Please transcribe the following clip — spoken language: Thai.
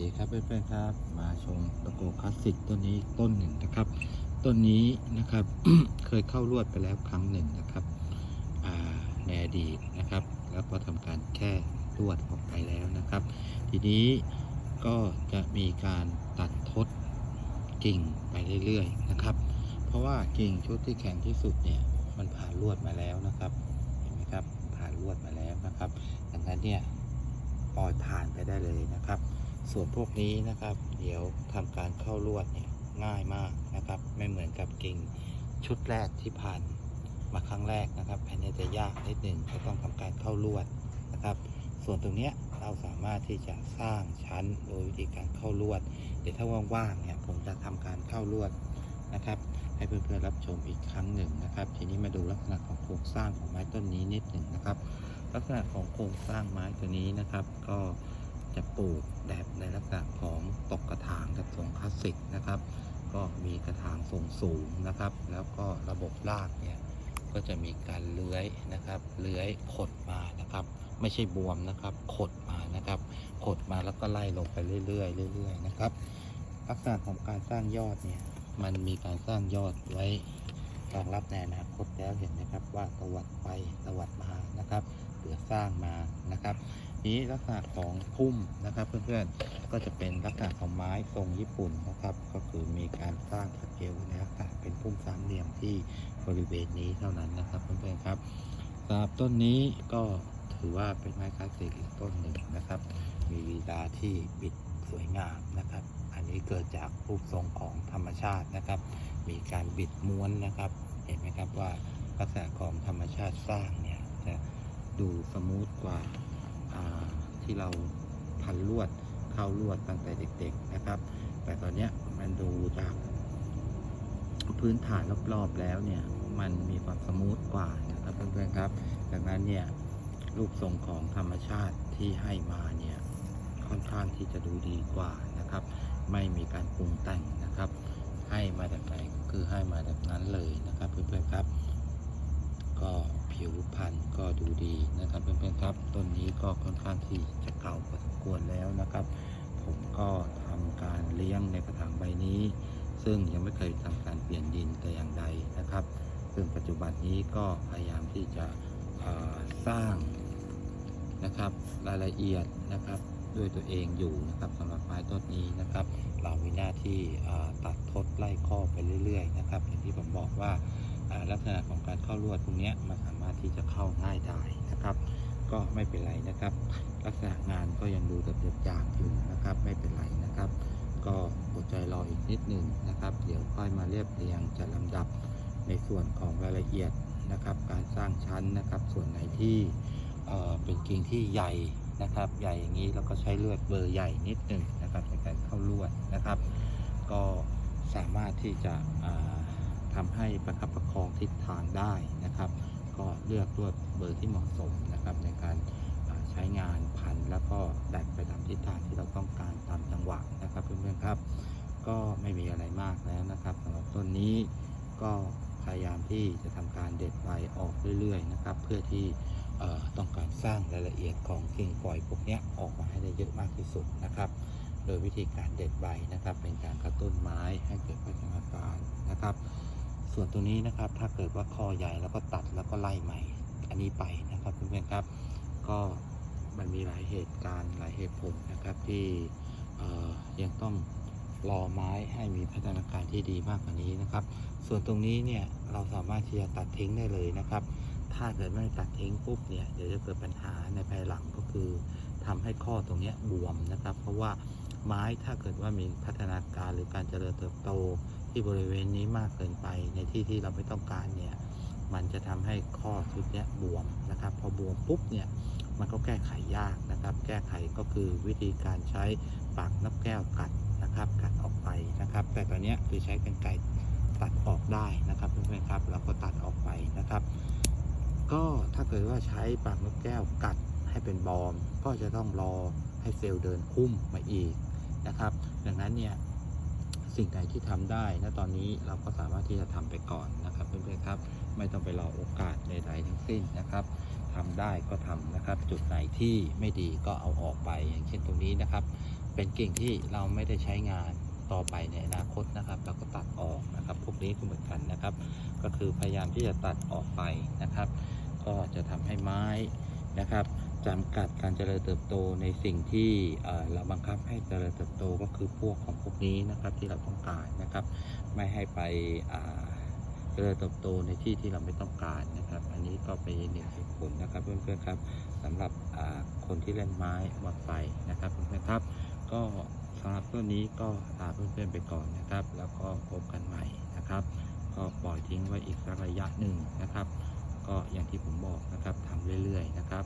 ดีครับเพื่อนๆครับ มาชมตะโกคลาสสิกต้นนี้ต้นหนึ่งนะครับ ต้นนี้นะครับ เคยเข้ารวดไปแล้วครั้งหนึ่งนะครับในอดีตนะครับ แล้วก็ทำการแค่รวดออกไปแล้วนะครับ ทีนี้ก็จะมีการตัดทดกิ่งไปเรื่อยๆนะครับ เพราะว่ากิ่งชุดที่แข็งที่สุดเนี่ยมันผ่านลวดมาแล้วนะครับเห็นไหมครับผ่านลวดมาแล้วนะครับดังนั้นเนี่ยปล่อยผ่านไปได้เลยนะครับ ส่วนพวกนี้นะครับ เดี๋ยวทำการเข้าลวดเนี่ยง่ายมากนะครับ ไม่เหมือนกับกิ่งชุดแรกที่ผ่านมาครั้งแรกนะครับอันนี้จะยากนิดหนึ่งจะต้องทำการเข้าลวดนะครับ ส่วนตรงเนี้ยเราสามารถที่จะสร้างชั้นโดยวิธีการเข้าลวดเดี๋ยวถ้าว่างๆเนี่ยผมจะทำการเข้าลวดนะครับ ให้เพื่อนๆรับชมอีกครั้งหนึ่งนะครับ ทีนี้มาดูลักษณะของโครงสร้างของไม้ต้นนี้นิดหนึ่งนะครับ ลักษณะของโครงสร้างไม้ตัวนี้นะครับ ก็ จะปลูกแบบในลักษณะของตกกระถางแบบทรงคลาสสิกนะครับ ก็มีกระถางทรงสูงนะครับ แล้วก็ระบบรากเนี่ยก็จะมีการเลื้อยนะครับ เลื้อยขดมานะครับ ไม่ใช่บวมนะครับ ขดมานะครับ ขดมาแล้วก็ไล่ลงไปเรื่อยๆเรื่อยๆนะครับ ลักษณะของการสร้างยอดเนี่ยมันมีการสร้างยอดไว้รองรับในอนาคตแล้วเห็นนะครับว่าตวัดไปตวัดมานะครับเพื่อสร้างมานะครับ นี้ลักษณะของพุ่มนะครับเพื่อนๆ ก็จะเป็นลักษณะของไม้ทรงญี่ปุ่นนะครับ ก็คือมีการสร้างสเกลในลักษณะเป็นพุ่มสามเหลี่ยมที่บริเวณนี้เท่านั้นนะครับเพื่อนๆครับสำหรับต้นนี้ก็ถือว่าเป็นไม้คลาสสิกอีกต้นหนึ่งนะครับ มีลีลาที่บิดสวยงามนะครับ อันนี้เกิดจากรูปทรงของธรรมชาตินะครับ มีการบิดม้วนนะครับ เห็นไหมครับว่าลักษณะของธรรมชาติสร้างเนี่ยจะดูสมูทกว่าอ่า ที่เราพันลวดเข้าลวดตั้งแต่เด็ก ๆนะครับ แต่ตอนนี้มันดูจากพื้นฐานรอบๆแล้วเนี่ยมันมีความสมูทกว่านะครับเพื่อนๆครับดังนั้นเนี่ยรูปทรงของธรรมชาติที่ให้มาเนี่ยค่อนข้างที่จะดูดีกว่านะครับ ไม่มีการปรุงแต่งนะครับ ให้มาแบบไหนก็คือให้มาแบบนั้นเลยนะครับเพื่อนๆครับ ก็ผิวพรรณก็ดูดีนะครับเพื่อนๆครับต้นนี้ก็ค่อนข้างที่จะเก่าพอสมควรแล้วนะครับ ผมก็ทำการเลี้ยงในกระถางใบนี้ ซึ่งยังไม่เคยทำการเปลี่ยนดินแต่อย่างใดนะครับ ซึ่งปัจจุบันนี้ก็พยายามที่จะสร้างนะครับรายละเอียดนะครับด้วยตัวเองอยู่นะครับสำหรับไม้ต้นนี้นะครับ เรามีหน้าที่ตัดทดไล่ข้อไปเรื่อย ๆ นะครับ อย่างที่ผมบอกว่า ลักษณะของการเข้าลวดตรงนี้มันสามารถที่จะเข้าง่ายได้นะครับ ก็ไม่เป็นไรนะครับ ลักษณะงานก็ยังดูแบบหยาบๆอยู่นะครับ ไม่เป็นไรนะครับ ก็อดใจรออีกนิดหนึ่งนะครับ เดี๋ยวค่อยมาเรียบเรียงจัดลำดับในส่วนของรายละเอียดนะครับ การสร้างชั้นนะครับ ส่วนไหนที่เเป็นกิ่งที่ใหญ่นะครับ ใหญ่อย่างนี้แล้วก็ใช้เลือดเบอร์ใหญ่นิดหนึ่งนะครับในการเข้าลวดนะครับ ก็สามารถที่จะ อ่าทำให้ประคับประคองทิศทางได้นะครับ ก็เลือกลวเบอร์ที่เหมาะสมนะครับในการใช้งานพันแล้วก็ดัดไปตามทิศทางที่เราต้องการตามจังหวะนะครับเพื่อนๆครับ ก็ไม่มีอะไรมากแล้วนะครับสำหรับต้นนี้ก็พยายามที่จะทำการเด็ดใบออกเรื่อยๆนะครับ เพื่อที่ต้องการสร้างรายละเอียดของกิ่งปล่อยพวกนี้ออกมาให้ได้เยอะมากที่สุดนะครับ โดยวิธีการเด็ดใบนะครับ เป็นการกระตุ้นไม้ให้เกิดพัฒนาการนะครับ ส่วนตัวนี้นะครับ ถ้าเกิดว่าคอใหญ่แล้วก็ตัดแล้วก็ไล่ใหม่ อันนี้ไปนะครับเพื่อนๆครับ ก็มันมีหลายเหตุการณ์หลายเหตุผลนะครับที่ยังต้องรอไม้ให้มีพัฒนาการที่ดีมากกว่านี้นะครับ ส่วนตรงนี้เนี่ยเราสามารถที่จะตัดทิ้งได้เลยนะครับ ถ้าเกิดไม่ตัดทิ้งปุ๊บเนี่ยเดี๋ยวจะเกิดปัญหาในภายหลังก็คือทำให้ข้อตรงนี้บวมนะครับ เพราะว่า ไม้ถ้าเกิดว่ามีพัฒนาการหรือการเจริญเติบโตที่บริเวณนี้มากเกินไป ในที่ที่เราไม่ต้องการเนี่ยมันจะทำให้ข้อชุดเนี้ยบวมนะครับ พอบวมปุ๊บเนี่ยมันก็แก้ไขยากนะครับ แก้ไขก็คือวิธีการใช้ปากนกแก้วกัดนะครับ กัดออกไปนะครับ แต่ตอนเนี้ยคือใช้กรรไกรตัดออกได้นะครับเพื่อนๆครับเราก็ตัดออกไปนะครับ ก็ถ้าเกิดว่าใช้ปากนกแก้วกัดให้เป็นบอม ก็จะต้องรอให้เซลล์เดินคุ้มมาอีก นะครับ ดังนั้นเนี่ยสิ่งไหนที่ทำได้ณตอนนี้เราก็สามารถที่จะทำไปก่อนนะครับเพื่อนๆครับ ไม่ต้องไปรอโอกาสใดๆทั้งสิ้นนะครับทำได้ก็ทำนะครับ จุดไหนที่ไม่ดีก็เอาออกไป อย่างเช่นตรงนี้นะครับ เป็นกิ่งที่เราไม่ได้ใช้งานต่อไปในอนาคตนะครับ เราก็ตัดออกนะครับ พวกนี้ก็เหมือนกันนะครับ ก็คือพยายามที่จะตัดออกไปนะครับ ก็จะทำให้ไม้นะครับ จำกัดการเจริญเติบโตในสิ่งที่เราบังคับให้เจริญเติบโตก็คือพวกของพวกนี้นะครับที่เราต้องการนะครับ ไม่ให้ไปเจริญเติบโตในที่ที่เราไม่ต้องการนะครับ อันนี้ก็เป็นหนึ่งเหตุผลนะครับเพื่อนๆครับสำหรับคนที่เล่นไม้หมดไฟนะครับเพื่อนๆครับ ก็สำหรับต้นนี้ก็ลาเพื่อนๆไปก่อนนะครับ แล้วก็พบกันใหม่นะครับ ก็ปล่อยทิ้งไว้อีกสักระยะหนึ่งนะครับ ก็อย่างที่ผมบอกนะครับทำเรื่อยๆนะครับ